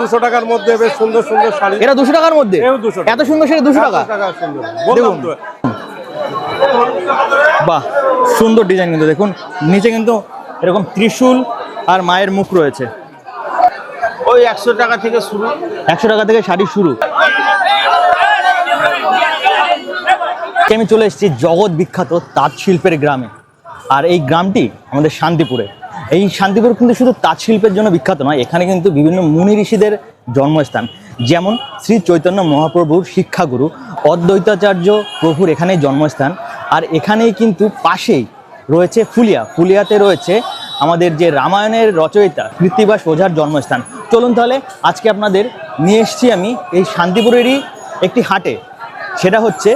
দুশো টাকার মধ্যে বেশ সুন্দর সুন্দর শাড়ি। এটা দুশো টাকার মধ্যে? এও 200 টাকা। এত সুন্দর দুশো টাকা? তো। বাহ সুন্দর ডিজাইন কিন্তু। দেখুন নিচে কিন্তু এরকম ত্রিশূল আর মায়ের মুখ রয়েছে। ওই একশো টাকা থেকে শুরু। একশো টাকা থেকে শাড়ি শুরু। আমি চলে এসেছি জগৎ বিখ্যাত তাঁত শিল্পের গ্রামে। আর এই গ্রামটি আমাদের শান্তিপুরে। এই শান্তিপুর কিন্তু শুধু তাঁত শিল্পের জন্য বিখ্যাত নয়, এখানে কিন্তু বিভিন্ন মুনি ঋষিদের জন্মস্থান। যেমন শ্রী চৈতন্য মহাপ্রভুর শিক্ষাগুরু অদ্বৈতাচার্য প্রভুর এখানেই জন্মস্থান। আর এখানেই কিন্তু পাশেই রয়েছে ফুলিয়া। ফুলিয়াতে রয়েছে আমাদের যে রামায়ণের রচয়িতা কৃত্তিবাস ওঝার জন্মস্থান। চলুন তাহলে আজকে আপনাদের নিয়ে এসেছি আমি এই শান্তিপুরেরই একটি হাটে। সেটা হচ্ছে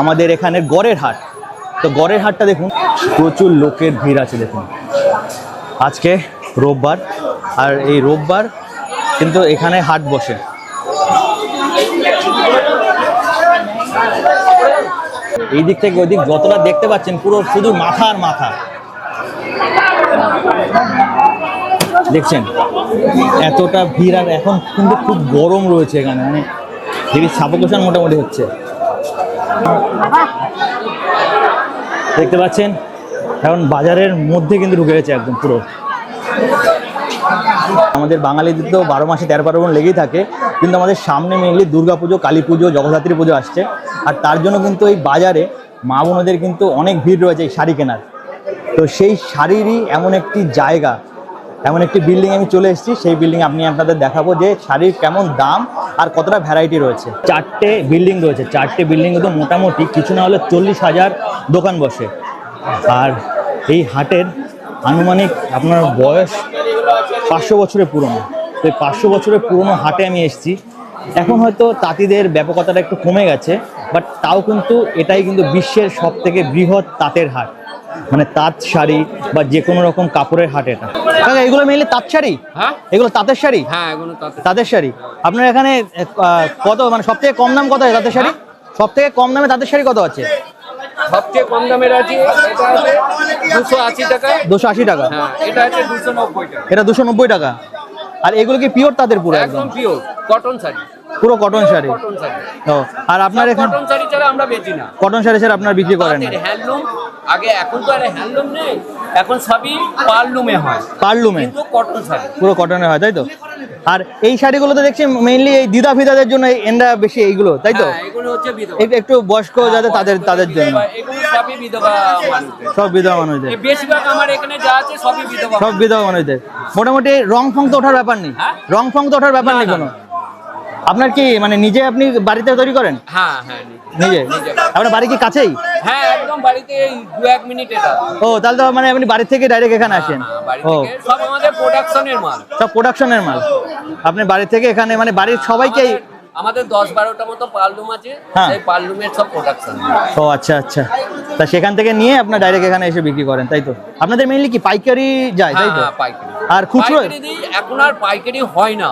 আমাদের এখানে গড়ের হাট। তো গড়ের হাটটা দেখুন। প্রচুর লোকের ভিড় আছে দেখুন। আজকে রোববার, আর এই রোববার কিন্তু এখানে হাট বসে। এই দিক থেকে ওই দিক যতটা দেখতে পাচ্ছেন, পুরো শুধু মাথা আর মাথা। দেখছেন? এতটা ভিড়, আর এখন কিন্তু খুব গরম রয়েছে এখানে মানে হেভি সাপোকেশন মোটামুটি হচ্ছে। দেখতে পাচ্ছেন? এখন বাজারের মধ্যে কিন্তু ঢুকে গেছে একদম পুরো। আমাদের বাঙালিদের তো বারো মাসে তেরো পার্বণ লেগেই থাকে, কিন্তু আমাদের সামনে মেনলি দুর্গা পুজো, কালী পুজো জগদ্ধাত্রী পুজো আসছে। আর তার জন্য কিন্তু এই বাজারে মা বোনদের কিন্তু অনেক ভিড় রয়েছে এই শাড়ি কেনার। তো সেই শাড়িরই এমন একটি জায়গা, এমন একটি বিল্ডিং আমি চলে এসেছি। সেই বিল্ডিং আপনি আপনাদের দেখাবো যে শাড়ির কেমন দাম আর কতটা ভ্যারাইটি রয়েছে। চারটে বিল্ডিং রয়েছে, চারটে বিল্ডিং তো মোটামুটি কিছু না হলে চল্লিশ হাজার দোকান বসে। আর এই হাটের আনুমানিক আপনার বয়স পাঁচশো বছরের পুরনো। তো এই পাঁচশো বছরের পুরনো হাটে আমি এসেছি। এখন হয়তো তাঁতিদের ব্যাপকতাটা একটু কমে গেছে বাট তাও কিন্তু এটাই কিন্তু বিশ্বের সব থেকে বৃহৎ তাঁতের হাট। মানে তাঁত শাড়ি বা যে কোনো রকম কাপড়ের হাট এটা। কাকা এগুলো মেনলি তাঁত শাড়ি? হ্যাঁ। এগুলো তাঁতের শাড়ি? হ্যাঁ এগুলো তাঁতের শাড়ি। আপনার এখানে কত মানে সব থেকে কম দাম কত আছে তাঁতের শাড়ি? সব থেকে কম দামে তাঁতের শাড়ি কত আছে? সবচেয়ে কম দামের আছে এটা আছে দুশো আশি টাকা। দুশো আশি টাকা। হ্যাঁ এটা আছে দুশো নব্বই টাকা। এটা দুশো নব্বই টাকা। আর এগুলো কি পিওর তাদের পুরো একদম একদম? Pure cotton sari. পুরো কটন শাড়ি? ও আর আপনার এখানে কটন শাড়ি ছাড়া আমরা বেচি না। কটন শাড়ি স্যার আপনার বিক্রি করেন না? হ্যান্ডলুম আগে এখন তো আর হ্যান্ডলুম নেই এখন সবই পারলুমে হয়। পারলুমে কিন্তু কটন শাড়ি। পুরো কটনে হয় তাই তো? আর এই শাড়িগুলো তো দেখছি মেইনলি এই দিদা ফিদাদের জন্য এন্ডা বেশি এইগুলো তাই তো? হ্যাঁ এগুলো হচ্ছে বিধবা। একটু- বয়স্ক যাদের তাদের তাদের জন্য। সবই বিধবা সব বিধবা মানুষদের। এই বেশিরভাগ আমার এখানে যা আছে সবই বিধবা সব বিধবা মানুষদের। মোটামুটি রং ফং তো ওঠার ব্যাপার নেই। হ্যাঁ? রং ফং তো ওঠার ব্যাপার নেই কোনো। আপনার কি মানে নিজে আপনি বাড়িতে তৈরি করেন? হ্যাঁ হ্যাঁ নিজে। নিজে। আপনার বাড়ি কি কাছেই? হ্যাঁ একদম বাড়িতে এই দু এক মিনিট এটা। ও তাহলে তো মানে আপনি বাড়ি থেকে ডাইরেক্ট এখানে আসেন। হ্যাঁ, ও। সব আমাদের প্রোডাকশনের মাল। সব প্রোডাকশনের মাল। আপনি বাড়ি থেকে এখানে মানে বাড়ির সবাইকে আমাদের- দশ বারোটা মতো পারলুম আছে। হ্যাঁ। সেই পারলুমের সব প্রোডাকশন ও আচ্ছা আচ্ছা। তা সেখান থেকে নিয়ে আপনার ডাইরেক্ট এখানে এসে বিক্রি করেন তাই তো? আপনাদের মেইনলি কি পাইকারি যায় তাই তো? হ্যাঁ পাইকারি। আর খুচরো? এখন আর পাইকারি হয় না।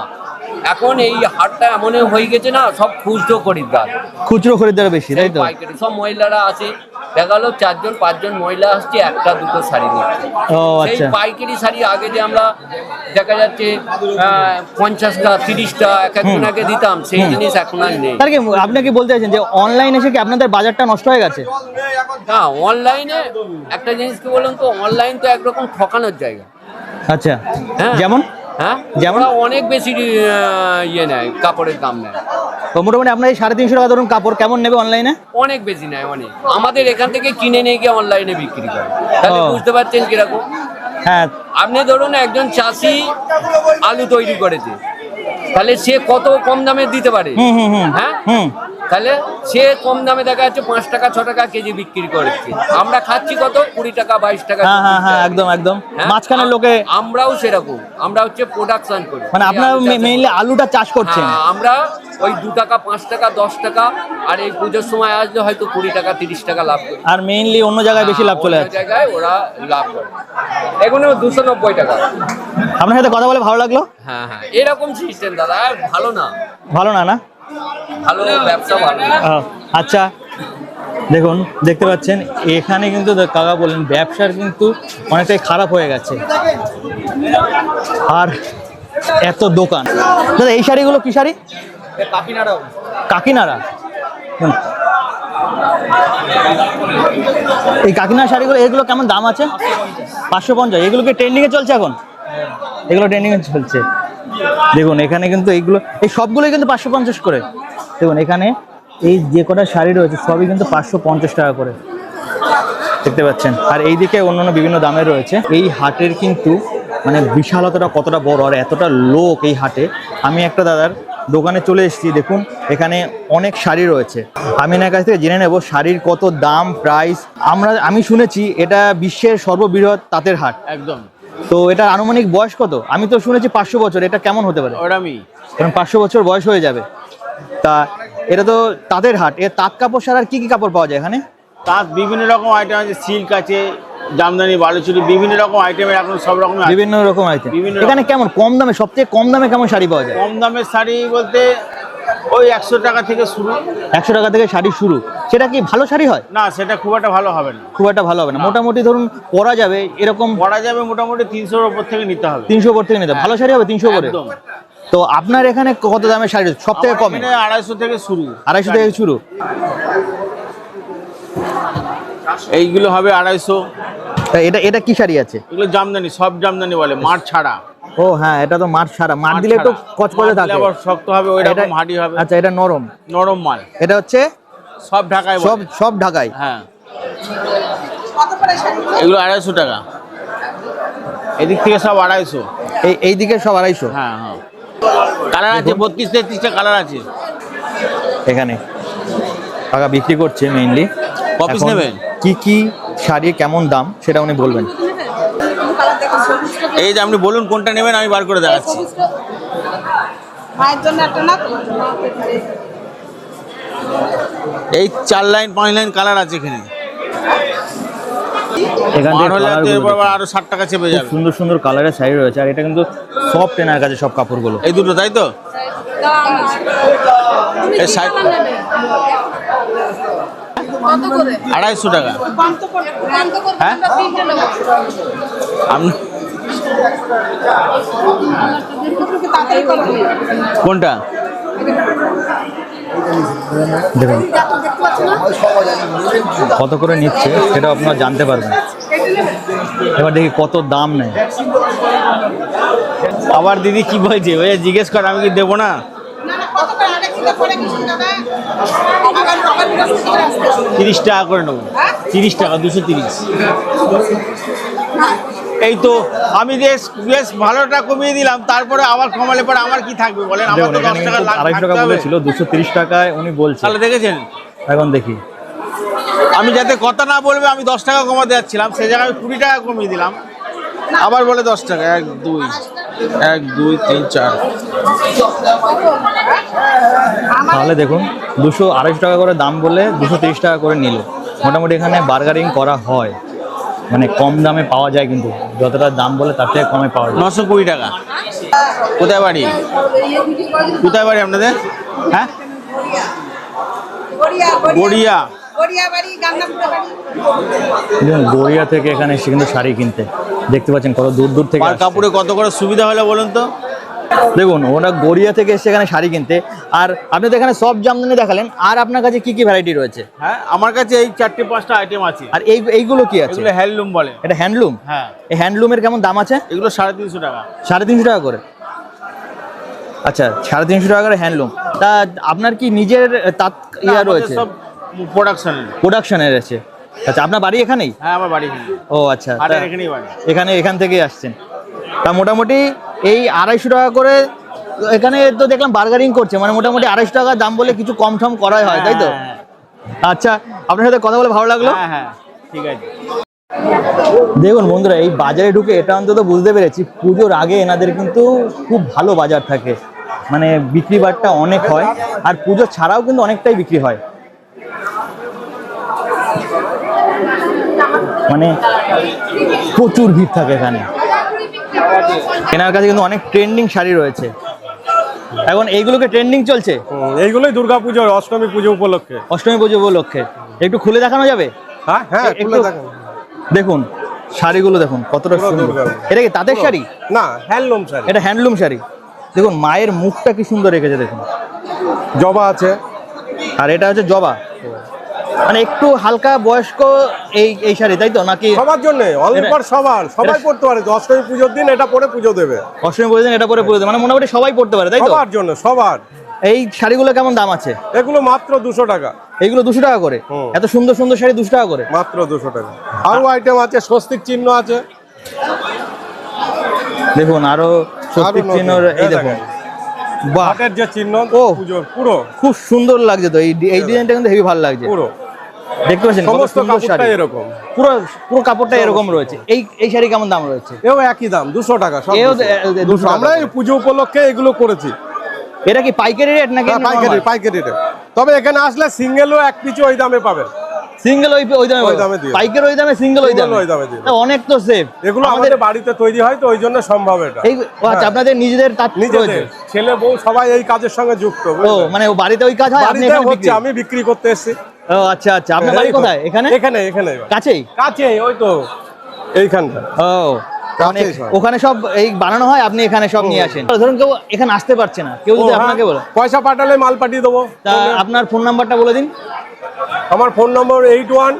এখন এই হাটটা এমন হয়ে গেছে না সব খুচরো খরিদ্দার। খুচরো খরিদ্দার বেশি তাই তো? পাইকারি সব মহিলারা আছে। দেখা গেলো চারজন পাঁচজন মহিলা আসছে একটা দুটো শাড়ি নিচ্ছে। সেই আচ্ছা। পাইকারি শাড়ি আগে যে আমরা দেখা যাচ্ছে পঞ্চাশটা তিরিশটা এক একজন আগে দিতাম সেই জিনিস এখন আর নেই। তার কি বলতে চাইছেন যে অনলাইন এসে কি আপনাদের বাজারটা নষ্ট হয়ে গেছে? হ্যাঁ অনলাইনে একটা জিনিস কি বলুন তো অনলাইন তো একরকম ঠকানোর জায়গা। আচ্ছা। হ্যাঁ। যেমন? হ্যাঁ? যেমন? অনেক বেশি ইয়ে নেয় কাপড়ের দাম নেয়। তো মোটামুটি আপনার এই সাড়ে তিনশো টাকা ধরুন কাপড় কেমন নেবে অনলাইনে অনেক বেশি নেয় অনেক। আমাদের এখান থেকে কিনে নিয়ে গিয়ে অনলাইনে বিক্রি করে। তাহলে বুঝতে পারছেন কীরকম? হ্যাঁ। আপনি ধরুন একজন চাষি আলু তৈরি করেছে। তাহলে সে কত কম দামে দিতে পারে? হ্যাঁ? হুম। তাহলে সে কম দামে দেখা যাচ্ছে পাঁচ টাকা ছ টাকা কেজি বিক্রি করেছে। আমরা খাচ্ছি কত? কুড়ি টাকা বাইশ টাকা হ্যাঁ হ্যাঁ হ্যাঁ একদম একদম। মাঝখানে লোকে আমরাও সেরকম। আমরা হচ্ছে প্রোডাকশন করি। মানে আপনারা মেইনলি আলুটা চাষ করছেন। হ্যাঁ, আমরা ওই দু টাকা পাঁচ টাকা দশ টাকা আর এই পুজোর সময় আসলে হয়তো কুড়ি টাকা তিরিশ টাকা লাভ করি। আর মেইনলি অন্য জায়গায় বেশি লাভ চলে যাচ্ছে। জায়গায় ওরা লাভ করে। এগুলো দুশো নব্বই টাকা। আপনার সাথে কথা বলে ভালো লাগল? হ্যাঁ হ্যাঁ। এরকম সিস্টেম দাদা ভালো না। ভালো না না? ভালো ব্যবসা ভালো। আচ্ছা দেখুন দেখতে পাচ্ছেন এখানে কিন্তু কাকা বললেন ব্যবসার কিন্তু অনেকটাই খারাপ হয়ে গেছে। আর এত দোকান। দাদা এই শাড়িগুলো কি শাড়ি? কাকিনাড়া। হুম। এই কাকিনাড়া শাড়িগুলো এগুলো কেমন দাম আছে? পাঁচশো পঞ্চাশ। এগুলো কি ট্রেন্ডিংয়ে চলছে এখন? এগুলো ট্রেন্ডিংয়ে চলছে। দেখুন, এখানে কিন্তু এইগুলো, এই সবগুলোই কিন্তু পাঁচশো পঞ্চাশ করে। দেখুন, এখানে এই যে কটা শাড়ি রয়েছে, সবই কিন্তু পাঁচশো পঞ্চাশ টাকা করে। দেখতে পাচ্ছেন? আর এইদিকে অন্যান্য বিভিন্ন দামের রয়েছে। এই হাটের কিন্তু মানে বিশালতাটা কতটা বড় আর এতটা লোক এই হাটে। আমি একটা দাদার দোকানে চলে এসেছি, দেখুন, এখানে অনেক শাড়ি রয়েছে। আমি এনার কাছ থেকে জেনে নেব শাড়ির কত দাম প্রাইস আমরা, আমি শুনেছি এটা বিশ্বের সর্ববৃহৎ তাঁতের হাট। একদম। তো এটা আনুমানিক বয়স কত? আমি তো শুনেছি পাঁচশো বছর এটা কেমন হতে পারে? কারণ পাঁচশো বছর বয়স হয়ে যাবে। তা এটা তো তাঁতের হাট এর তাঁত কাপড় ছাড়া আর কি কি কাপড় পাওয়া যায় এখানে? তাঁত বিভিন্ন রকম আইটেম আছে সিল্ক আছে জামদানি বালুচুরি বিভিন্ন রকম আইটেমের এখন সব রকম বিভিন্ন রকম। আইটেম এখানে কেমন কম দামে সবচেয়ে কম দামে কেমন শাড়ি পাওয়া যায়? কম দামের শাড়ি বলতে ওই একশো টাকা থেকে শুরু। একশো টাকা থেকে শাড়ি শুরু। সেটা কি ভালো শাড়ি হয়? না সেটা খুব একটা ভালো হবে না। খুব একটা ভালো হবে না। মোটামুটি ধরুন পরা যাবে এরকম পড়া যাবে মোটামুটি তিনশোর ওপর থেকে নিতে হবে। তিনশো উপর থেকে নিতে। ভালো শাড়ি হবে তিনশো করে তো আপনার এখানে কত দামের শাড়ি সব থেকে কম? আড়াইশো থেকে শুরু। আড়াইশো থেকে শুরু? এইগুলো হবে আড়াইশো। এটা এটা কি শাড়ি আছে? এগুলো জামদানি সব জামদানি বলে মাঠ ছাড়া। ও হ্যাঁ এটা তো মাঠ সারা মাঠ দিলে একটু। কচকচে থাকে। আবার শক্ত হবে ওই রকম হাঁটি হবে। আচ্ছা এটা নরম? নরম মাল। এটা হচ্ছে? সব ঢাকায় সব সব ঢাকায়? হ্যাঁ। এগুলো আড়াইশো টাকা। এদিক থেকে সব আড়াইশো। এই এই দিকে সব আড়াইশো? হ্যাঁ হ্যাঁ। কালার আছে বত্রিশ তেত্রিশটা কালার আছে। এখানে। টাকা বিক্রি করছে মেইনলি ক piece নেবেন? কি কি শাড়ি কেমন দাম সেটা উনি বলবেন। এই যে আপনি বলুন কোনটা নেবেন আমি বার করে দেখাচ্ছি। এই চার লাইন পাঁচ লাইন কালার আছে এখানে। থেকে আরও ষাট টাকা চেপে যাবে। সুন্দর সুন্দর কালারের শাড়ি রয়েছে আর এটা কিন্তু সব টেনার কাছে সব কাপড়গুলো। এই দুটো তাই তো? আড়াইশো টাকা। হ্যাঁ? কোনটা? দেখুন। কত করে নিচ্ছে সেটা আপনারা জানতে পারবেন। এবার দেখি কত দাম নেয়। আবার দিদি কি বলছে? ওই জিজ্ঞেস কর, আমি কি দেবো না। তিরিশ টাকা করে নেব? তিরিশ টাকা, দুশো তিরিশ। এই তো আমি বেশ বেশ ভালোটা কমিয়ে দিলাম তারপরে আবার কমালে পরে আমার কি থাকবে বলেন? আমার তো দশ টাকা আড়াইশো টাকা বলেছিল দুশো তিরিশ টাকায় উনি বলছে তাহলে দেখেছেন? এখন দেখি। আমি যাতে কথা না বলবে আমি দশ টাকা কমাতে যাচ্ছিলাম সে জায়গায় আমি কুড়ি টাকা কমিয়ে দিলাম। আবার বলে দশ টাকা এক দুই এক দুই তিন চার। তাহলে দেখুন দুশো আড়াইশো টাকা করে দাম বলে দুশো তিরিশ টাকা করে নিল। মোটামুটি এখানে বার্গারিং করা হয়। মানে কম দামে পাওয়া যায় কিন্তু। যতটা দাম বলে তার থেকে কমে পাওয়া যায়। নশো কুড়ি টাকা। কোথায় বাড়ি? কোথায় বাড়ি আপনাদের? হ্যাঁ? গড়িয়া। গড়িয়া থেকে এখানে এসে কিন্তু শাড়ি কিনতে। দেখতে পাচ্ছেন কত দূর দূর থেকে আর। কাপড়ে কত করে সুবিধা হলো বলুন তো? দেখুন ওরা গড়িয়া থেকে এসে এখানে শাড়ি কিনতে। আর আপনি তো এখানে সব জামদানি দেখালেন আর আপনার কাছে কি কি ভ্যারাইটি রয়েছে? হ্যাঁ আমার কাছে এই চারটে পাঁচটা আইটেম আছে। আর এই এইগুলো কি আছে? এগুলো হ্যান্ডলুম বলে। এটা হ্যান্ডলুম হ্যাঁ। এই হ্যান্ডলুমের কেমন দাম আছে? এগুলো সাড়ে তিনশো টাকা। সাড়ে তিনশো টাকা করে। আচ্ছা সাড়ে তিনশো টাকা করে হ্যান্ডলুম তা আপনার কি নিজের তাঁত ইয়া রয়েছে? সব প্রোডাকশনের প্রোডাকশনের আছে। আচ্ছা আপনার বাড়ি এখানেই? হ্যাঁ আমার বাড়ি ও আচ্ছা। এখানেই বাড়ি। এখানে এখান থেকেই আসছেন। তা মোটামুটি এই আড়াইশো টাকা করে এখানে তো দেখলাম বার্গারিং করছে মানে মোটামুটি আড়াইশো টাকা দাম বলে কিছু কম ঠম করাই হয় তাই তো? হ্যাঁ, আচ্ছা আপনার সাথে কথা বলে ভালো লাগল? হ্যাঁ হ্যাঁ ঠিক আছে। দেখুন বন্ধুরা এই বাজারে ঢুকে এটা অন্তত বুঝতে পেরেছি পুজোর আগে এনাদের কিন্তু খুব ভালো বাজার থাকে। মানে বিক্রি বাট্টা অনেক হয় আর পুজো ছাড়াও কিন্তু অনেকটাই বিক্রি হয়। মানে প্রচুর ভিড় থাকে এখানে। এনার কাছে কিন্তু অনেক ট্রেন্ডিং শাড়ি রয়েছে। এখন এইগুলোকে ট্রেন্ডিং চলছে? এইগুলোই দুর্গা পুজো অষ্টমী পুজো উপলক্ষে। অষ্টমী পুজো উপলক্ষে। একটু খুলে দেখানো যাবে? হ্যাঁ হ্যাঁ একটু দেখুন শাড়িগুলো দেখুন কতটা সুন্দর। এটা কি তাঁতের শাড়ি? না হ্যান্ডলুম শাড়ি। এটা হ্যান্ডলুম শাড়ি। দেখুন মায়ের মুখটা কি সুন্দর রেখেছে দেখুন। জবা আছে। আর এটা হচ্ছে জবা। মানে একটু হালকা বয়স্ক এই এই শাড়ি তাই তো? নাকি সবার জন্য এটা- ফর সবার সবাই পড়তে পারে অষ্টমী পুজোর দিন এটা পরে পুজো দেবে। অষ্টমী পরে দিন এটা পরে পরে দিন। মানে মোটামুটি সবাই পড়তে পারে তাই তো? সবার জন্য সবার। এই শাড়িগুলো কেমন দাম আছে? এগুলো মাত্র দুশো টাকা। এইগুলো দুশো টাকা করে? এত সুন্দর সুন্দর শাড়ি দুশো টাকা করে? মাত্র দুশো টাকা। আরও আইটেম আছে স্বস্তিক চিহ্ন আছে। দেখুন আরও স্বস্তিক চিহ্ন এই দেখুন। হাটের যে চিহ্ন ও। পুজোর পুরো। খুব সুন্দর লাগছে তো এই এই ডিজাইনটা কিন্তু হেভি ভালো লাগছে। পুরো। দেখতে পাচ্ছেন সমস্ত সুন্দর এরকম। পুরো পুরো কাপড়টা এরকম রয়েছে। এই এই শাড়ি কেমন দাম রয়েছে? এও একই দাম দুশো টাকা এও 200 এ- এ- 200 200 আমরা এই পুজো উপলক্ষে এগুলো করেছি। এটা কি পাইকারি রেট নাকি হ্যাঁ, পাইকারি পাইকারি রেটে তবে এখানে আসলে সিঙ্গেলও এক পিছু ওই দামে পাবেন। সিঙ্গেল ওই ওই দামে ওই দামে। পাইকারি ওই দামে সিঙ্গেল ওই দামে। ওই দামে। তা অনেক তো সেফ এগুলো আমাদের বাড়িতে তৈরি হয় তো ওই জন্য সম্ভব এটা। এই আচ্ছা হ্যাঁ। আপনাদের নিজেদের নিজেদের। ছেলে বউ সবাই এই কাজের সঙ্গে যুক্ত ও মানে বাড়িতে ওই কাজ হয় আপনি এখানে বিক্রি? আমি বিক্রি করতে এসেছি। ও আচ্ছা আচ্ছা। আপনার বাড়ি কোথায়? এখানে? এখানে এখানে। কাছেই? কাছে ওই তো। এইখানটা। ও সব। ওখানে সব এই বানানো হয়? আপনি এখানে সব নিয়ে আসেন? ধরুন কেউ এখানে আসতে পারছে না। কেউ যদি হ্যাঁ, আপনাকে বলে। পয়সা পাঠালে মাল পাঠিয়ে দেবো। তা আপনার ফোন নাম্বারটা বলে দিন। আমার phone number eight one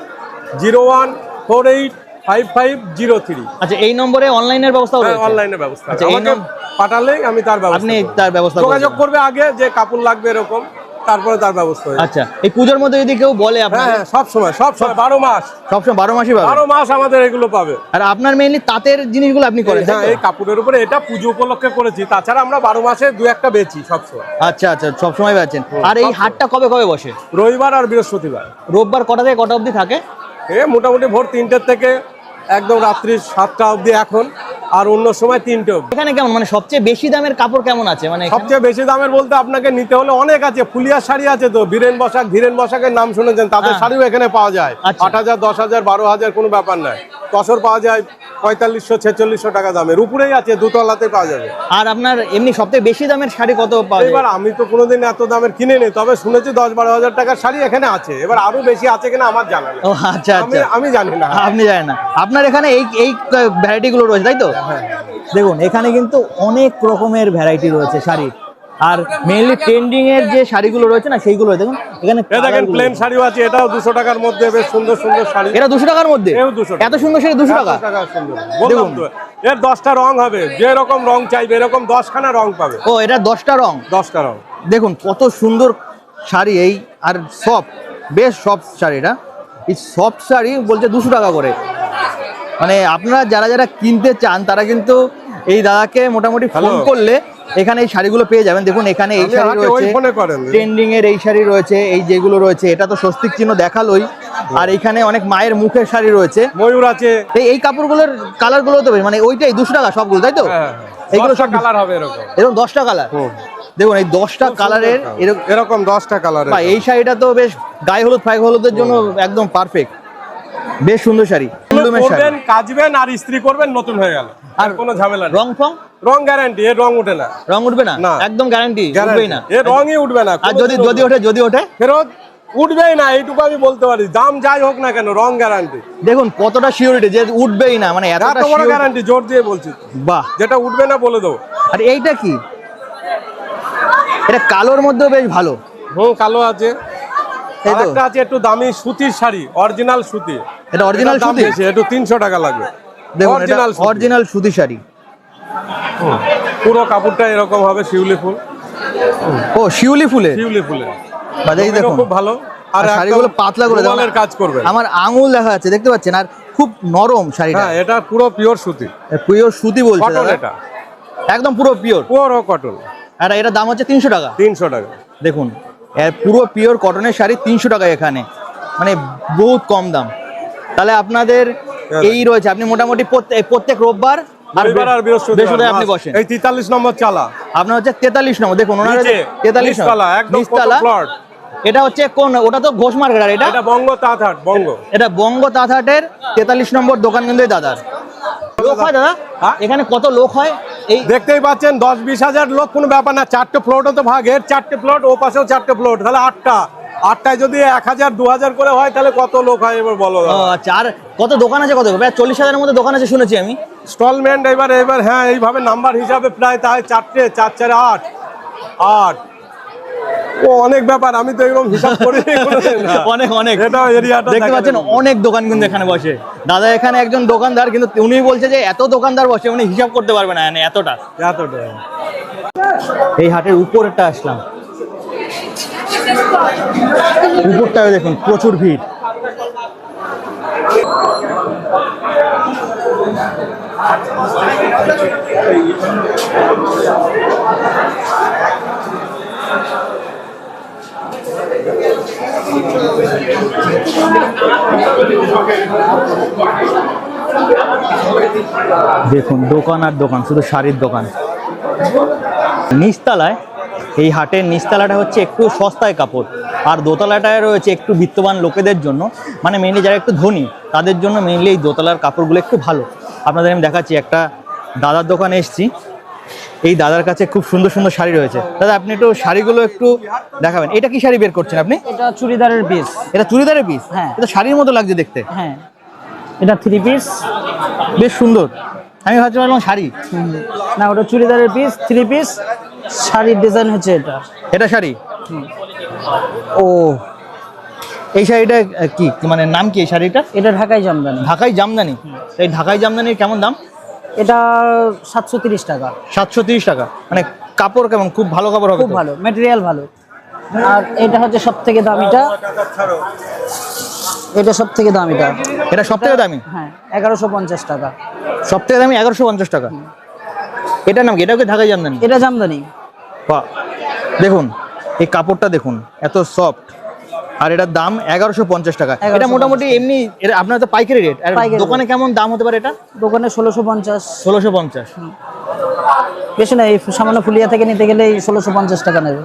zero one four eight five five zero three. আচ্ছা এই নম্বরে অনলাইনের ব্যবস্থা হ্যাঁ অনলাইনের ব্যবস্থা। আচ্ছা, এই আমাকে আমি তার ব্যবস্থা আপনি তার ব্যবস্থা যোগাযোগ করবে আগে যে কাপড় লাগবে এরকম। তারপরে তার ব্যবস্থা আচ্ছা এই পুজোর মধ্যে যদি কেউ বলে হ্যাঁ আপনার হ্যাঁ সব সময় সব সময় বারো মাস। সবসময় বারো মাসই পাবে? বারো মাস আমাদের এগুলো পাবে। আর আপনার মেইনলি তাঁতের জিনিসগুলো আপনি করেন হ্যাঁ এই কাপড়ের উপরে এটা পুজো উপলক্ষে করেছি। তাছাড়া আমরা বারো মাসে দু একটা বেচি সবসময়। আচ্ছা আচ্ছা সব সময় পাচ্ছেন আর এই হাটটা কবে কবে বসে? রবিবার আর বৃহস্পতিবার। রোববার কটা থেকে কটা অবধি থাকে? এ মোটামুটি ভোর তিনটের থেকে একদম রাত্রি সাতটা অবধি এখন আর অন্য সময় তিনটে এখানে কেমন? মানে সবচেয়ে বেশি দামের কাপড় কেমন আছে? মানে সবচেয়ে বেশি দামের বলতে আপনাকে নিতে হলে অনেক আছে ফুলিয়ার শাড়ি আছে তো বীরেন বসাক ধীরেন বসাকের নাম শুনেছেন তাদের হ্যাঁ। শাড়িও এখানে পাওয়া যায়। আচ্ছা। আট হাজার দশ হাজার বারো হাজার কোনো ব্যাপার নয়। তসর পাওয়া যায় পঁয়তাল্লিশশো ছেচল্লিশশো টাকা দামের। উপরেই আছে দুতলাতে পাওয়া যাবে। আর আপনার এমনি সবথেকে বেশি দামের শাড়ি কত পাওয়া যায়? এবার আমি তো কোনোদিন এত দামের কিনে নেই তবে শুনেছি দশ বারো হাজার টাকার শাড়ি এখানে আছে। এবার আরও বেশি আছে কিনা আমার জানা নেই। আচ্ছা আমি আচ্ছা। আমি জানি না। আপনি জানেন না। আপনার এখানে এই এই ভ্যারাইটি গুলো রয়েছে তাই তো? হ্যাঁ। দেখুন এখানে কিন্তু অনেক রকমের ভ্যারাইটি রয়েছে শাড়ির আর মেইনলি ট্রেন্ডিং এর যে শাড়িগুলো রয়েছে না সেইগুলো দেখুন এখানে দেখেন প্লেন শাড়িও আছে এটাও দুশো টাকার মধ্যে বেশ সুন্দর সুন্দর শাড়ি। এটা দুশো টাকার মধ্যে? 200 এত সুন্দর শাড়ি দুশো টাকা? তো এর দশটা রং হবে যে রকম রং চাইবে এরকম দশখানা রং পাবে। ও এটা দশটা রং? দশটা রং। দেখুন কত সুন্দর শাড়ি এই আর সফট বেশ সফট শাড়িটা এই সফট শাড়ি বলছে দুশো টাকা করে। মানে আপনারা যারা যারা কিনতে চান তারা কিন্তু এই দাদাকে মোটামুটি ফোন করলে এখানে এই শাড়িগুলো পেয়ে যাবেন। দেখুন এখানে এই শাড়ি রয়েছে ট্রেন্ডিং এর এই শাড়ি রয়েছে এই যেগুলো রয়েছে এটা তো স্বস্তিক চিহ্ন দেখালোই। আর এখানে অনেক মায়ের মুখের শাড়ি রয়েছে। ময়ূর আছে। এই এই কাপড়গুলোর কালারগুলো তো মানে ওইটাই দুশো টাকা সবগুলো তাই তো? হ্যাঁ, এইগুলো সব কালার হবে এরকম। এরকম দশটা কালার। দেখুন এই দশটা কালারের এরকম এরকম দশটা কালার এই শাড়িটা তো বেশ গায়ে হলুদ ফাই হলুদের জন্য একদম পারফেক্ট বেশ সুন্দর শাড়ি। করবেন কাচবেন আর ইস্ত্রি করবেন নতুন হয়ে গেল। আর কোনো ঝামেলা রং ফং? রং গ্যারান্টি এর রং উঠে না। রং উঠবে না। একদম গ্যারান্টি উঠবেই না। এর রঙই উঠবে না। আর যদি যদি ওঠে যদি ওঠে? ফেরত উঠবেই না এইটুকু আমি বলতে পারি। দাম যাই হোক না কেন রং গ্যারান্টি দেখুন কতটা সিওরিটি যে উঠবেই না মানে এত বড় গ্যারান্টি জোর দিয়ে বলছি। বাহ। যেটা উঠবে না বলে দেবো। আর এইটা কি? এটা কালোর মধ্যেও বেশ ভালো। হুম কালো আছে? আরেকটা আছে একটু দামি সুতির শাড়ি অরিজিনাল সুতি। এটা অরিজিনাল সুতি? একটু তিনশো টাকা লাগবে। দেখুন এটা অরিজিনাল সুতি। শাড়ি। পুরো কাপড়টা এরকম হবে শিউলি ফুল। ও শিউলি ফুলের শিউলি ফুলের বা এই দেখুন। খুব ভালো। আর শাড়িগুলো পাতলা করে দেখুন। কাজ করবে। আমার আঙুল দেখা যাচ্ছে দেখতে পাচ্ছেন? আর খুব নরম শাড়িটা। হ্যাঁ এটা পুরো পিওর সুতি। পিওর সুতি বলছে কটন। এটা। একদম পুরো পিওর পুরো কটন আর এটার দাম হচ্ছে তিনশো টাকা। তিনশো টাকা। দেখুন পুরো পিওর কটনের শাড়ি তিনশো টাকা এখানে। মানে বহুত কম দাম। তাহলে আপনাদের এই রয়েছে। আপনি মোটামুটি প্রত্যেক প্রত্যেক রোববার আপনি বসেন। এই তেতাল্লিশ নম্বর চালা। আপনার হচ্ছে তেতাল্লিশ নম্বর। দেখুন ওনার তেতাল্লিশ একদম এটা হচ্ছে কোন ওটা তো ঘোষ মার্কেট এটা? এটা বঙ্গ তাঁতহাট বঙ্গ। এটা বঙ্গ তাঁতহাটের তেতাল্লিশ নম্বর দোকান কিন্তু দাদার। লোক হয় দাদা? হ্যাঁ? এখানে কত লোক হয়? এই দেখতেই পাচ্ছেন দশ বিশ হাজার লোক কোনো ব্যাপার না। চারটে প্লটও তো ভাগ এর চারটে প্লট ও পাশেও চারটে প্লট তাহলে আটটা। আটটায় যদি এক হাজার দু হাজার করে হয় তাহলে কত লোক হয় এবার বলো ও আচ্ছা আর কত দোকান আছে কত? প্রায় চল্লিশ হাজারের মধ্যে দোকান আছে শুনেছি আমি। স্টলমেন্ট এবার এবার হ্যাঁ এইভাবে নাম্বার হিসাবে প্রায় তাই চারটে চার চারে আট আট। ও অনেক ব্যাপার আমি তো এরকম হিসাব করি অনেক অনেক। এটা এরিয়াটা দেখতে পাচ্ছেন অনেক দোকান কিন্তু এখানে বসে। দাদা এখানে একজন দোকানদার কিন্তু উনি বলছে যে এত দোকানদার বসে উনি হিসাব করতে পারবে না এতটা। এতটা। এই হাটের উপরটা আসলাম। উপরটাও দেখুন প্রচুর ভিড়। দেখুন দোকান আর দোকান শুধু শাড়ির দোকান। নিচতলায় এই হাটের নিচতলাটা হচ্ছে একটু সস্তায় কাপড়। আর দোতলাটায় রয়েছে একটু বিত্তবান লোকেদের জন্য। মানে মেনলি যারা একটু ধনী তাদের জন্য মেনলি এই দোতলার কাপড়গুলো একটু ভালো। আপনাদের আমি দেখাচ্ছি একটা দাদার দোকানে এসেছি। এই দাদার কাছে খুব সুন্দর সুন্দর শাড়ি রয়েছে। দাদা আপনি একটু শাড়িগুলো একটু দেখাবেন। এটা কি শাড়ি বের করছেন আপনি? এটা চুড়িদারের পিস এটা চুড়িদারের পিস হ্যাঁ। এটা শাড়ির মতো লাগছে দেখতে। হ্যাঁ। এটা থ্রি পিস বেশ সুন্দর। আমি ভাবছি ভাবলাম শাড়ি। না ওটা চুড়িদারের পিস থ্রি পিস শাড়ির ডিজাইন হচ্ছে এটা। এটা শাড়ি? ও এই শাড়িটা কি মানে নাম কি এই শাড়িটা? এটা ঢাকাই জামদানি। ঢাকাই জামদানি? এই ঢাকাই জামদানির কেমন দাম? এটা সাতশো তিরিশ টাকা। সাতশো তিরিশ টাকা। মানে কাপড় কেমন? খুব ভালো কাপড় হবে খুব ভালো ম্যাটেরিয়াল ভালো। আর এটা হচ্ছে সব থেকে দামিটা এটা সব থেকে দামিটা এটা সব থেকে দামি? হ্যাঁ এগারোশো পঞ্চাশ টাকা। সব থেকে দামি এগারোশো পঞ্চাশ টাকা। এটার নাম কি? এটাও কি ঢাকাই জামদানি? এটা জামদানি। বাহ দেখুন এই কাপড়টা দেখুন এত সফট আর এটার দাম এগারোশো পঞ্চাশ টাকা। এটা মোটামুটি এমনি এটা আপনার তো পাইকারি রেট আর দোকানে কেমন দাম হতে পারে এটা? দোকানে ষোলোশো পঞ্চাশ। ষোলোশো পঞ্চাশ। বেশি না এই সামান্য ফুলিয়া থেকে নিতে গেলে ষোলোশো পঞ্চাশ টাকা নেবে।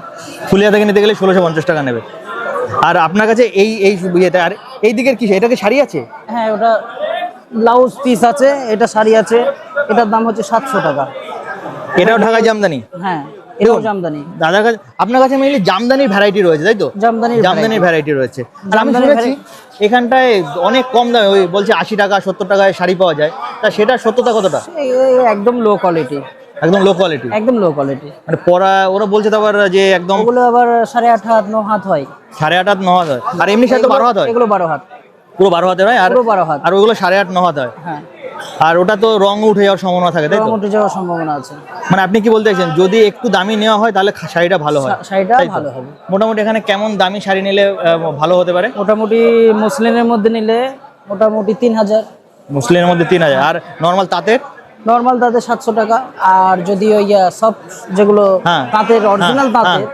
ফুলিয়া থেকে নিতে গেলে ষোলোশো পঞ্চাশ টাকা নেবে। আর আপনার কাছে এই এই ইয়েটা আর এই দিকের কি এটা কি শাড়ি আছে? হ্যাঁ ওটা ব্লাউজ পিস আছে এটা শাড়ি আছে এটার দাম হচ্ছে সাতশো টাকা। এটাও ঢাকায় জামদানি? হ্যাঁ। এটাও জামদানি। দাদার কাছে আপনার কাছে মেনলি জামদানির ভ্যারাইটি রয়েছে তাই তো? জামদানির জামদানির ভ্যারাইটি রয়েছে। আর আমি শুনেছি এখানটায় অনেক কম দামে ওই বলছে আশি টাকা সত্তর টাকায় শাড়ি পাওয়া যায়। তা সেটা সত্যতা কতটা? একদম লো কোয়ালিটি একদম লো কোয়ালিটি একদম লো কোয়ালিটি মানে পরা ওরা বলছে তো আবার যে একদম ওগুলো আবার সাড়ে আট হাত ন হাত হয়। সাড়ে আট হাত ন হাত হয়। আর এমনি সাথে বারো হাত হয়? এগুলো বারো হাত। পুরো বারো হাতের হয়? আর বারো হাত। আর ওগুলো সাড়ে আট ন হাত হয়? হ্যাঁ। আর ওটা তো রং উঠে যাওয়ার সম্ভাবনা থাকে তাই তো? উঠে যাওয়ার সম্ভাবনা আছে। মানে আপনি কি বলতে চাইছেন যদি একটু দামি নেওয়া হয় তাহলে শাড়িটা ভালো হয়। শাড়িটা ভালো হবে। মোটামুটি এখানে কেমন দামি শাড়ি নিলে ভালো হতে পারে? মোটামুটি মুসলিমের মধ্যে নিলে মোটামুটি তিন হাজার। মুসলিমের মধ্যে তিন হাজার। আর নর্মাল তাঁতের? নর্মাল তাঁতের সাতশো টাকা। আর যদি ওই সব যেগুলো হ্যাঁ। তাঁতের অরিজিনাল হ্যাঁ, তাঁতের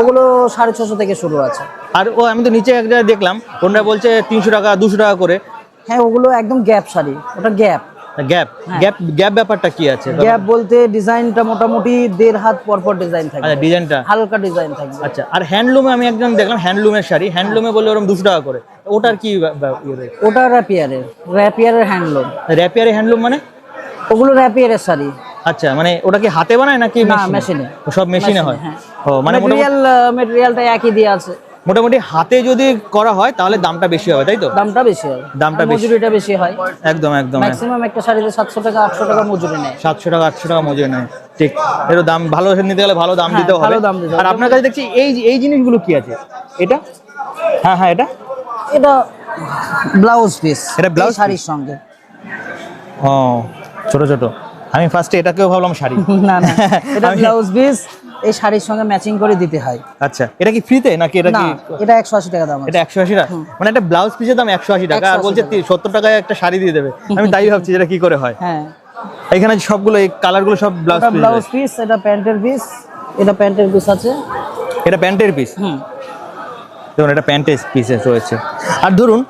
ওগুলো সাড়ে ছশো থেকে শুরু আছে। আর ও আমি তো নিচে একটা দেখলাম ওনারা বলছে তিনশো টাকা দুশো টাকা করে। হ্যাঁ ওগুলো একদম গ্যাপ শাড়ি। ওটা গ্যাপ। গ্যাপ গ্যাপ গ্যাপ ব্যাপারটা কি আছে? গ্যাপ বলতে ডিজাইনটা মোটামুটি দেড় হাত ডিজাইন থাকবে। আচ্ছা ডিজাইনটা হালকা ডিজাইন থাকবে। আচ্ছা আর হ্যান্ডলুমে আমি একজন দেখলাম হ্যান্ডলুমের শাড়ি। হ্যান্ডলুমে বললে ওরকম দুশো টাকা করে। ওটার কি ইয়ে ওটা র্যাপিয়ারের র্যাপিয়ারের হ্যান্ডলুম র্যাপিয়ারে হ্যান্ডলুম মানে? ওগুলো র্যাপিয়ারের শাড়ি। আচ্ছা মানে ওটা কি হাতে বানায় নাকি মেশিনে সব মেশিনে হয়? হ্যাঁ। ও মানে মেটেরিয়াল মেটেরিয়ালটা একই দিয়ে আছে। মোটামুটি হাতে যদি করা হয় তাহলে দামটা বেশি হবে তাই তো? দামটা বেশি হয় দামটা বেশি। মজুরিটা বেশি হয়। একদম একদম ম্যাক্সিমাম একটা শাড়িতে সাতশো টাকা আটশো টাকা মজুরি নেয়। সাতশো টাকা আটশো টাকা মজুরি নেয়। ঠিক এর দাম ভালো নিতে গেলে ভালো দাম হ্যাঁ, দিতে হবে। ভালো দাম দিতে আর আপনার কাছে দেখছি এই এই জিনিসগুলো কি আছে? এটা? হ্যাঁ হ্যাঁ এটা? এটা ব্লাউজ পিস এটা blouse শাড়ির সঙ্গে। ও ছোট ছোট। আমি ফার্স্টে এটাকেও ভাবলাম শাড়ি। না না এটা ব্লাউজ পিস এই শাড়ির সঙ্গে ম্যাচিং করে দিতে হয়। আচ্ছা এটা কি ফ্রিতে নাকি এটা কি এটা একশো আশি টাকা দাম এটা একশো আশি টাকা? মানে একটা ব্লাউজ পিসের দাম একশো আশি টাকা আর বলছে সত্তর টাকায় একটা শাড়ি দিয়ে দেবে। আমি তাই ভাবছি যেটা কি করে হয়। হ্যাঁ। এখানে সবগুলো এই কালারগুলো সব ব্লাউজ পিস ব্লাউজ পিস এটা প্যান্টের পিস এটা প্যান্টের পিস আছে। এটা প্যান্টের পিস হুম। দেখুন এটা প্যান্টের পিসেস রয়েছে। আর ধরুন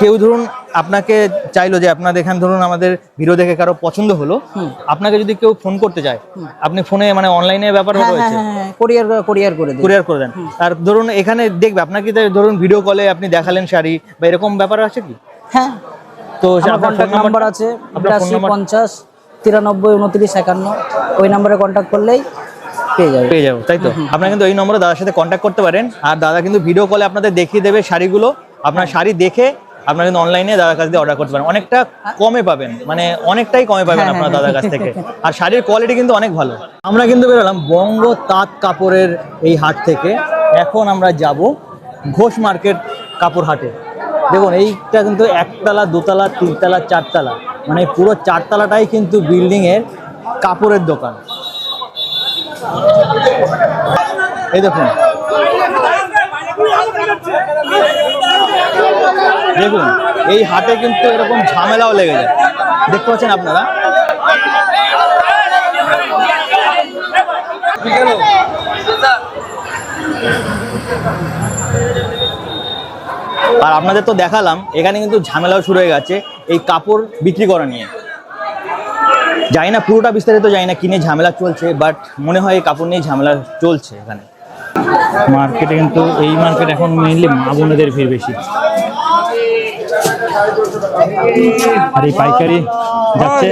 কেউ ধরুন আপনাকে চাইলো যে আপনার এখানে ধরুন আমাদের ভিডিও দেখে কারও পছন্দ হলো আপনাকে যদি কেউ ফোন করতে চায় আপনি ফোনে মানে অনলাইনে ব্যাপার হ্যাঁ হ্যাঁ রয়েছে। হ্যাঁ হ্যাঁ কোরিয়ার কোরিয়ার করে কুরিয়ার করে দেন। আর ধরুন এখানে দেখবে আপনাকে ধরুন ভিডিও কলে আপনি দেখালেন শাড়ি বা এরকম ব্যাপার আছে কি? হ্যাঁ। তো কন্ট্যাক্ট নাম্বার আছে বিরাশি পঞ্চাশ তিরানব্বই উনত্রিশ একান্ন। ওই নাম্বারে কন্ট্যাক্ট করলেই পেয়ে যাবে। পেয়ে যাব তাই তো? আপনারা কিন্তু এই নম্বরে দাদার সাথে কন্ট্যাক্ট করতে পারেন। আর দাদা কিন্তু ভিডিও কলে আপনাদের দেখিয়ে দেবে শাড়িগুলো। আপনার শাড়ি দেখে আপনারা কিন্তু অনলাইনে দাদার কাছ দিয়ে অর্ডার করতে পারেন। অনেকটা কমে পাবেন মানে অনেকটাই কমে পাবেন হ্যাঁ, আপনার হ্যাঁ। দাদার কাছ থেকে। আর শাড়ির কোয়ালিটি কিন্তু অনেক ভালো। আমরা কিন্তু বেরোলাম বঙ্গ তাঁত কাপড়ের এই হাট থেকে। এখন আমরা যাব ঘোষ মার্কেট কাপড় হাটে। দেখুন এইটা কিন্তু একতলা দোতলা তিনতলা চারতলা। মানে পুরো চারতলাটাই কিন্তু বিল্ডিংয়ের কাপড়ের দোকান। এই দেখুন। দেখুন, এই হাটে কিন্তু এরকম ঝামেলাও লেগে যায়। দেখতে পাচ্ছেন আপনারা? আর আপনাদের তো দেখালাম, এখানে কিন্তু ঝামেলাও শুরু হয়ে গেছে, এই কাপড় বিক্রি করা নিয়ে। জানি না, পুরোটা বিস্তারিত জানি না কিনে ঝামেলা চলছে বাট মনে হয় এই কাপড় নিয়ে ঝামেলা চলছে এখানে। মার্কেটে কিন্তু, এই মার্কেট এখন মেইনলি মা বোনেদের ভিড় বেশি। আর এই পাইকারি যাচ্ছে।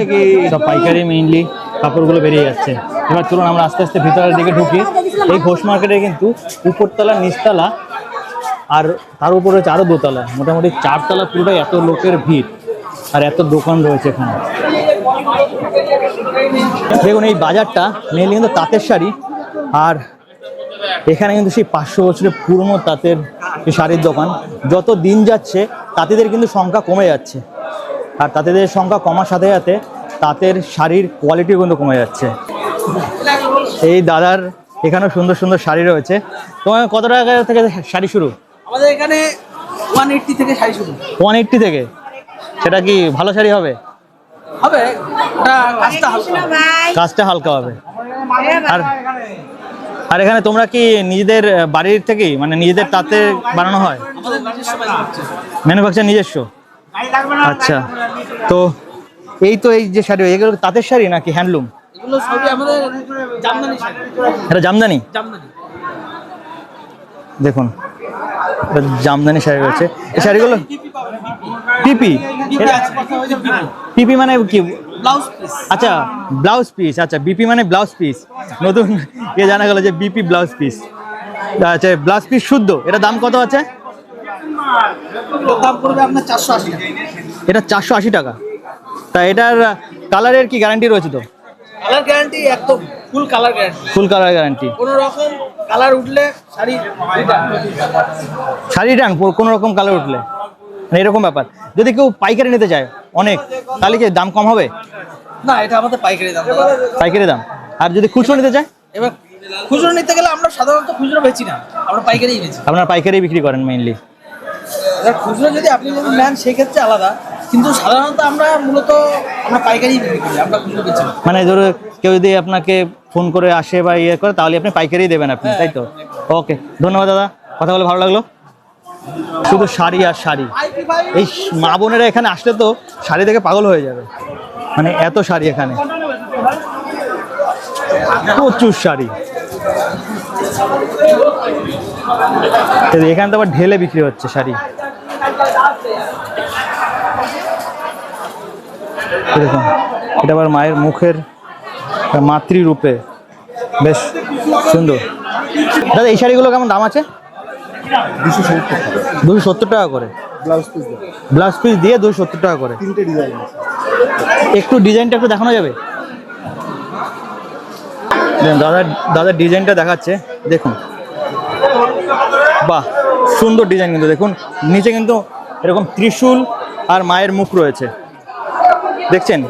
সব পাইকারি মেইনলি কাপড়গুলো বেরিয়ে যাচ্ছে। এবার চলুন আমরা আস্তে আস্তে ভিতরের দিকে ঢুকি। এই ঘোষ মার্কেটে কিন্তু উপরতলা, নিচতলা আর তার উপরে হচ্ছে আরও দোতলা। মোটামুটি চারতলা পুরোটাই এত লোকের ভিড় আর এত দোকান রয়েছে এখানে। দেখুন, এই বাজারটা মেনলি কিন্তু তাঁতের শাড়ি। আর এখানে কিন্তু সেই পাঁচশো বছরের পুরনো তাঁতের শাড়ির দোকান। যত দিন যাচ্ছে তাঁতিদের কিন্তু সংখ্যা কমে যাচ্ছে। আর তাঁতিদের সংখ্যা কমার সাথে সাথে তাঁতের শাড়ির কোয়ালিটিও কিন্তু কমে যাচ্ছে। এই দাদার এখানেও সুন্দর সুন্দর শাড়ি রয়েছে। তোমার কত টাকা থেকে শাড়ি শুরু? আমাদের এখানে ওয়ান এইটটি থেকে শাড়ি শুরু। ওয়ান এইট্টি থেকে? সেটা কি ভালো শাড়ি হবে? হবে। কাজটা হালকা হবে। আর আর এখানে তোমরা কি নিজেদের বাড়ির থেকেই মানে নিজেদের তাতে বানানো হয়? ম্যানুফ্যাকচার নিজস্ব? আচ্ছা। তো এই তো এই যে শাড়ি এগুলো তাঁতের শাড়ি নাকি হ্যান্ডলুম? এটা জামদানি? দেখুন জামদানি শাড়ি রয়েছে। এই শাড়িগুলো পিপি। পিপি মানে কি? ব্লাউজ পিস আচ্ছা ব্লাউজ পিস আচ্ছা বিপি মানে ব্লাউজ পিস নতুন এ জানা গেল যে বিপি ব্লাউজ পিস আচ্ছা ব্লাউজ পিস শুদ্ধ। এটা দাম কত আছে? দাম পড়বে আপনার চারশো আশি এটা চারশো আশি টাকা। তা এটার কালারের কি গ্যারান্টি রয়েছে তো? কালার গ্যারান্টি একদম full colour guarantee full colour guarantee কোনো রকম কালার উঠলে শাড়ি শাড়ি টান কোনো রকম কালার উঠলে। মানে এরকম ব্যাপার। যদি কেউ পাইকারি নিতে চায় অনেক তাহলে কি দাম কম হবে? না এটা আমাদের পাইকারি দাম পাইকারি দাম। আর যদি খুচরো নিতে চায়? এবার খুচরো নিতে গেলে আমরা সাধারণত খুচরো বেচি না আমরা পাইকারিই বেচি। আপনারা পাইকারি বিক্রি করেন মেইনলি খুচরো যদি আপনি যদি নেন সেক্ষেত্রে আলাদা। কিন্তু সাধারণত আমরা মূলত আমরা পাইকারি বিক্রি করি আমরা খুচরো বেচি না। মানে ধরো কেউ যদি আপনাকে ফোন করে আসে বা ইয়ে করে তাহলে আপনি পাইকারি দেবেন আপনি তাই তো? ওকে ধন্যবাদ দাদা কথা বলে ভালো লাগল। শুধু শাড়ি আর শাড়ি। এই মা বোনেরা এখানে আসলে তো শাড়ি দেখে পাগল হয়ে যাবে। মানে এত শাড়ি এখানে। প্রচুর শাড়ি। এখানে তো আবার ঢেলে বিক্রি হচ্ছে শাড়ি। দেখুন এটা আবার মায়ের মুখের মাতৃরূপে। বেশ সুন্দর। দাদা, এই শাড়িগুলো কেমন দাম আছে? দুশো সত্তর টাকা করে। ব্লাউজ পিস দেবো ব্লাউজ পিস দিয়ে দুশো সত্তর টাকা করে। তিনটে ডিজাইন একটু ডিজাইনটা একটু দেখানো যাবে? দাদার দাদার ডিজাইনটা দেখাচ্ছে। দেখুন। বাহ সুন্দর ডিজাইন কিন্তু। দেখুন নিচে কিন্তু এরকম ত্রিশূল আর মায়ের মুখ রয়েছে। দেখছেন?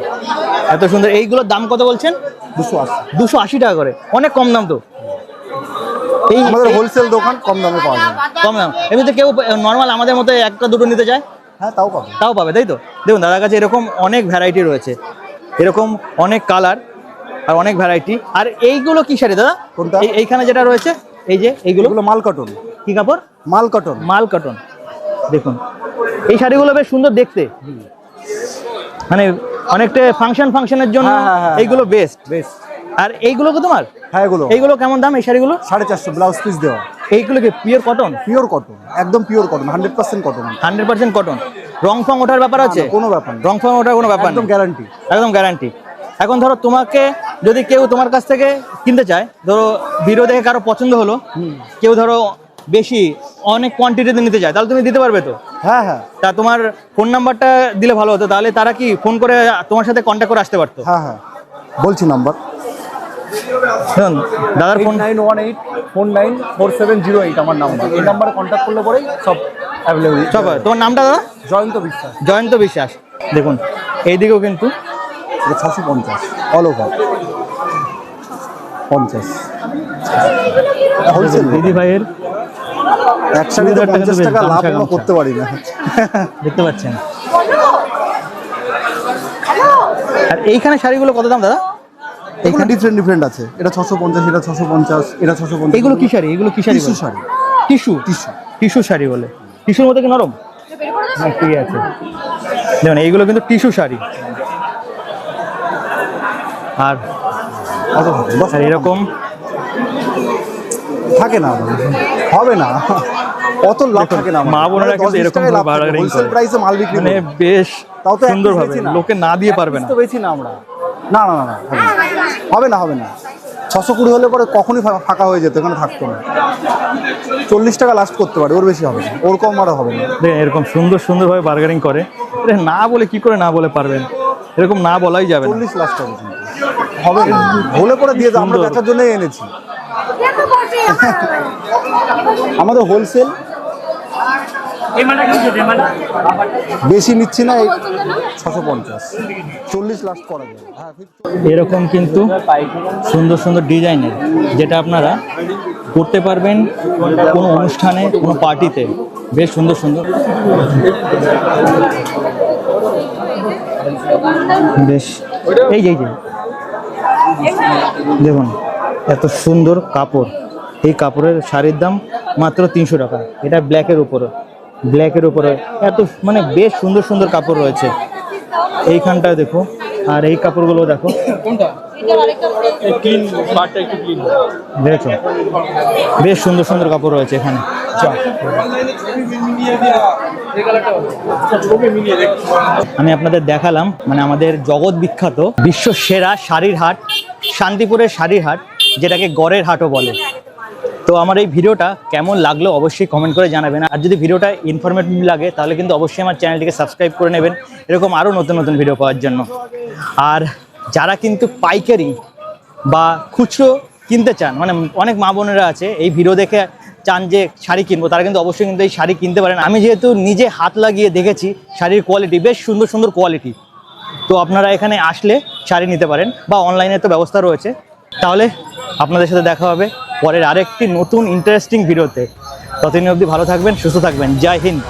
এত সুন্দর। এইগুলোর দাম কত বলছেন? দুশো আশি। দুশো আশি টাকা করে। অনেক কম দাম তো। এই আমাদের হোলসেল দোকান কম দামে পাওয়া যায়। কম দাম। এমনিতে কেউ নর্মাল আমাদের মতো একটা দুটো নিতে চায়? হ্যাঁ তাও পাবে। তাও পাবে তাই তো? দেখুন দাদার কাছে এরকম অনেক ভ্যারাইটি রয়েছে। এরকম অনেক কালার আর অনেক ভ্যারাইটি আর এইগুলো কি শাড়ি দাদা? কোনটা? এইখানে যেটা রয়েছে এই যে এইগুলো? মাল কটন কি কাপড়? মাল কটন মাল কটন দেখুন এই শাড়িগুলো বেশ সুন্দর দেখতে। মানে অনেকটা ফাংশন ফাংশনের জন্য হ্যাঁ, হ্যাঁ, হ্যাঁ, এইগুলো বেস্ট বেশ আর এইগুলো কি তোমার? হ্যাঁ এগুলো। এইগুলো কেমন দাম? এই শাড়িগুলো? সাড়ে চারশো ব্লাউজ পিস দেওয়া। এইগুলো কি? পিওর কটন পিওর কটন একদম pure cotton hundred percent cotton hundred percent cotton রং ফং ওঠার ব্যাপার আছে? কোনো ব্যাপার। রং ফং ওঠার কোনো ব্যাপার একদম গ্যারান্টি একদম গ্যারান্টি এখন ধরো তোমাকে যদি কেউ তোমার কাছ থেকে কিনতে চায় ধরো ভিডিও দেখে কারও পছন্দ হলো কেউ ধরো বেশি অনেক কোয়ান্টিটিতে নিতে চায় তাহলে তুমি দিতে পারবে তো? হ্যাঁ হ্যাঁ। তা তোমার ফোন নাম্বারটা দিলে ভালো হতো তাহলে তারা কি ফোন করে তোমার সাথে কন্ট্যাক্ট করে আসতে পারতো? হ্যাঁ হ্যাঁ। বলছি নাম্বার শুনুন, দাদার phone nine one eight four nine four seven zero eight আমার নাম্বার এই নাম্বারে কন্ট্যাক্ট করলে পরেই সব অ্যাভেলেবল সব হয়। তোমার নামটা দাদা? জয়ন্ত বিশ্বাস। জয়ন্ত বিশ্বাস। দেখুন এইদিকেও কিন্তু ছশো পঞ্চাশ অল ওভার পঞ্চাশ। হোলসেল দিদি ভাইয়ের একসাথে পঞ্চাশ টাকা লাভ। করতে পারি না। দেখতে পাচ্ছেন। আর এইখানে শাড়িগুলো কত দাম দাদা? এগুলো ডিফারেন্ট ডিফারেন্ট আছে। এটা ছশো পঞ্চাশ এটা ছশো পঞ্চাশ এটা ছশো পঞ্চাশ এগুলো কি শাড়ি? এগুলো কি sari tissue? Sari. Tissue? Tissue. Tissue sari বলে। টিস্যুর মধ্যে কি নরম? হ্যাঁ ঠিক আছে। দেখুন এইগুলো কিন্তু টিস্যু শাড়ি। আর এরকম? থাকে না হবে না। অত লাভ থাকে না মা বোনেরা কিন্তু এরকম হোলসেল প্রাইসে মাল বিক্রি মানে বেশ তাও তো সুন্দর ভাবে লোকে না দিয়ে পারবে না। তো বেশি না আমরা। না না না না হবে না। হবে না হবে না। ছশো কুড়ি হলে পরে কখনই ফাঁকা হয়ে যেত এখানে থাকতো না। চল্লিশ টাকা লাস্ট করতে পারে ওর বেশি হবে না। ওর কম আরও হবে না। দেখেন এরকম সুন্দর সুন্দরভাবে বার্গেনিং করে। এটা না বলে কি করে না বলে পারবেন? এরকম না বলাই যাবে না। চল্লিশ লাস্ট হবে হবে না। হলে পরে দিয়ে দাও আমরা বেচার জন্যই এনেছি। আমাদের হোলসেল বেশি নিচ্ছি না ছশো পঞ্চাশ। চল্লিশ লাস্ট করা হ্যাঁ এরকম কিন্তু সুন্দর সুন্দর ডিজাইনের যেটা আপনারা করতে পারবেন কোনো অনুষ্ঠানে কোনো পার্টিতে বেশ সুন্দর সুন্দর। বেশ। এই যে এই যে। দেখুন এত সুন্দর কাপড়। এই কাপড়ের শাড়ির দাম মাত্র তিনশো টাকা। এটা ব্ল্যাকের উপরে। ব্ল্যাকের উপরে এত মানে বেশ সুন্দর সুন্দর কাপড় রয়েছে। এইখানটায় দেখো আর এই কাপড়গুলো দেখো। দেখেছ? বেশ সুন্দর সুন্দর কাপড় রয়েছে এখানে। আমি আপনাদের দেখালাম মানে আমাদের জগৎ বিখ্যাত বিশ্ব সেরা শাড়ির হাট শান্তিপুরের শাড়ির হাট যেটাকে গড়ের হাটও বলে। তো আমার এই ভিডিওটা কেমন লাগল অবশ্যই কমেন্ট করে জানাবেন। আর যদি ভিডিওটা ইনফরমেটিভ লাগে, তাহলে কিন্তু অবশ্যই আমার চ্যানেলটিকে সাবস্ক্রাইব করে নেবেন। এরকম আরও নতুন নতুন ভিডিও পাওয়ার জন্য। আর যারা কিন্তু পাইকারি বা খুচরো কিনতে চান মানে অনেক মা বোনেরা আছে, এই ভিডিও দেখে চান যে শাড়ি কিনবো, তারা কিন্তু অবশ্যই কিন্তু এই শাড়ি কিনতে পারেন। আমি যেহেতু নিজে হাত লাগিয়ে দেখেছি, শাড়ির কোয়ালিটি বেশ সুন্দর সুন্দর কোয়ালিটি তো আপনারা এখানে আসলে শাড়ি নিতে পারেন বা অনলাইনে তো ব্যবস্থা রয়েছে। তাহলে আপনাদের সাথে দেখা হবে পরের আরেকটি নতুন ইন্টারেস্টিং ভিডিওতে ততদিন অবধি ভালো থাকবেন, সুস্থ থাকবেন। জয় হিন্দ।